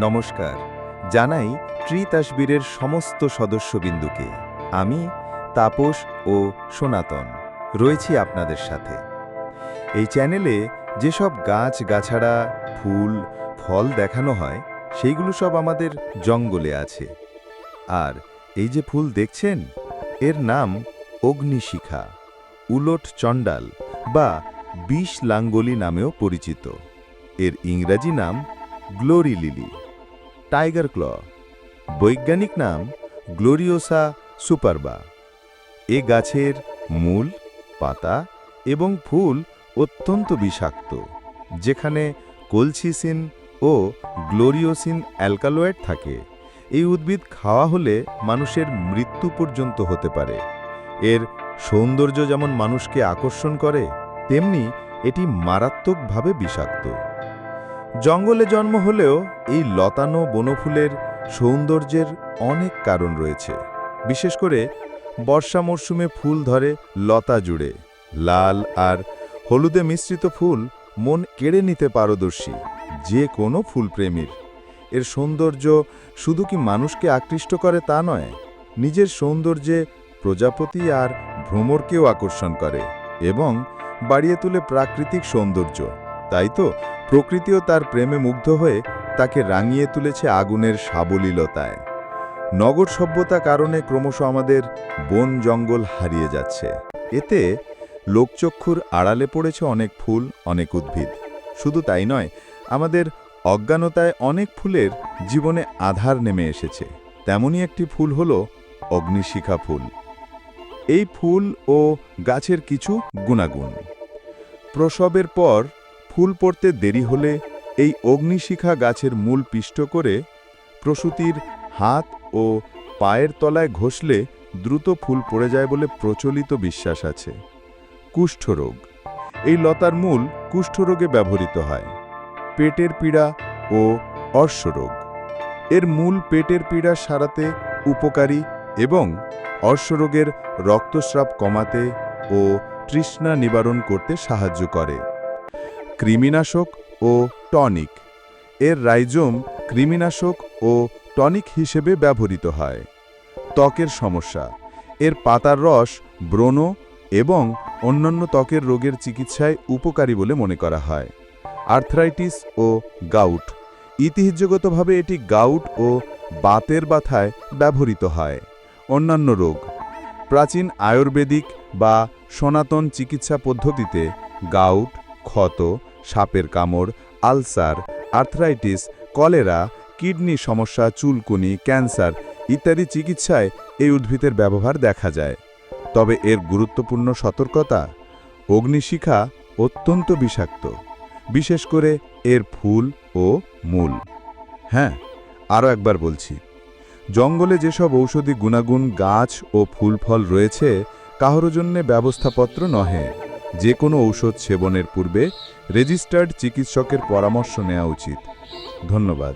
নমস্কার, জানাই ট্রি তাসবিরের সমস্ত সদস্যবিন্দুকে। আমি তাপস ও সনাতন, রয়েছি আপনাদের সাথে। এই চ্যানেলে যেসব গাছ, গাছাড়া, ফুল, ফল দেখানো হয়, সেইগুলো সব আমাদের জঙ্গলে আছে। আর এই যে ফুল দেখছেন, এর নাম অগ্নিশিখা, উলট চণ্ডাল বা বিষ লাঙ্গলি নামেও পরিচিত। এর ইংরাজি নাম গ্লোরি লিলি। টাইগার ক্ল, বৈজ্ঞানিক নাম গ্লোরিওসা সুপারবা। এ গাছের মূল, পাতা এবং ফুল অত্যন্ত বিষাক্ত, যেখানে কলসিসিন ও গ্লোরিওসিন অ্যালকালয়েড থাকে। এই উদ্ভিদ খাওয়া হলে মানুষের মৃত্যু পর্যন্ত হতে পারে। এর সৌন্দর্য যেমন মানুষকে আকর্ষণ করে, তেমনি এটি মারাত্মকভাবে বিষাক্ত। জঙ্গলে জন্ম হলেও এই লতানো বনফুলের সৌন্দর্যের অনেক কারণ রয়েছে। বিশেষ করে বর্ষা মরশুমে ফুল ধরে লতা জুড়ে। লাল আর হলুদে মিশ্রিত ফুল মন কেড়ে নিতে পারদর্শী যে কোনো ফুলপ্রেমীর। এর সৌন্দর্য শুধু কি মানুষকে আকৃষ্ট করে তা নয়, নিজের সৌন্দর্যে প্রজাপতি আর ভ্রমরকেও আকর্ষণ করে এবং বাড়িয়ে তুলে প্রাকৃতিক সৌন্দর্য। তাই তো? প্রকৃতিও তার প্রেমে মুগ্ধ হয়ে তাকে রাঙিয়ে তুলেছে আগুনের সাবলীলতায়। নগর সভ্যতা কারণে ক্রমশ আমাদের বন জঙ্গল হারিয়ে যাচ্ছে। এতে লোকচক্ষুর আড়ালে পড়েছে অনেক ফুল, অনেক উদ্ভিদ। শুধু তাই নয়, আমাদের অজ্ঞানতায় অনেক ফুলের জীবনে আধার নেমে এসেছে। তেমনই একটি ফুল হল অগ্নিশিখা ফুল। এই ফুল ও গাছের কিছু গুণাগুণ। প্রসবের পর ফুল পড়তে দেরি হলে এই অগ্নিশিখা গাছের মূল পিষ্ট করে প্রসূতির হাত ও পায়ের তলায় ঘষলে দ্রুত ফুল পড়ে যায় বলে প্রচলিত বিশ্বাস আছে। কুষ্ঠরোগ। এই লতার মূল কুষ্ঠরোগে ব্যবহৃত হয়। পেটের পীড়া ও অর্শরোগ। এর মূল পেটের পীড়া সারাতে উপকারী এবং অর্শরোগের রক্তস্রাব কমাতে ও তৃষ্ণা নিবারণ করতে সাহায্য করে। কৃমিনাশক ও টনিক। এর রাইজোম কৃমিনাশক ও টনিক হিসেবে ব্যবহৃত হয়। ত্বকের সমস্যা। এর পাতার রস ব্রণ এবং অন্যান্য ত্বকের রোগের চিকিৎসায় উপকারী বলে মনে করা হয়। আর্থ্রাইটিস ও গাউট। ইতিহাসগতভাবে এটি গাউট ও বাতের ব্যথায় ব্যবহৃত হয়। অন্যান্য রোগ। প্রাচীন আয়ুর্বেদিক বা সনাতন চিকিৎসা পদ্ধতিতে গাউট, ক্ষত সাপের কামড়, আলসার, আর্থ্রাইটিস, কলেরা, কিডনি সমস্যা, চুলকুনি, ক্যান্সার ইত্যাদি চিকিৎসায় এই উদ্ভিদের ব্যবহার দেখা যায়। তবে এর গুরুত্বপূর্ণ সতর্কতা, অগ্নিশিখা অত্যন্ত বিষাক্ত, বিশেষ করে এর ফুল ও মূল। হ্যাঁ আরও একবার বলছি, জঙ্গলে যেসব ঔষধি গুণাগুণ, গাছ ও ফুল ফল রয়েছে কাহরো জন্যে ব্যবস্থাপত্র নহে। যে কোনো ঔষধ সেবনের পূর্বে রেজিস্টার্ড চিকিৎসকের পরামর্শ নেওয়া উচিত। ধন্যবাদ।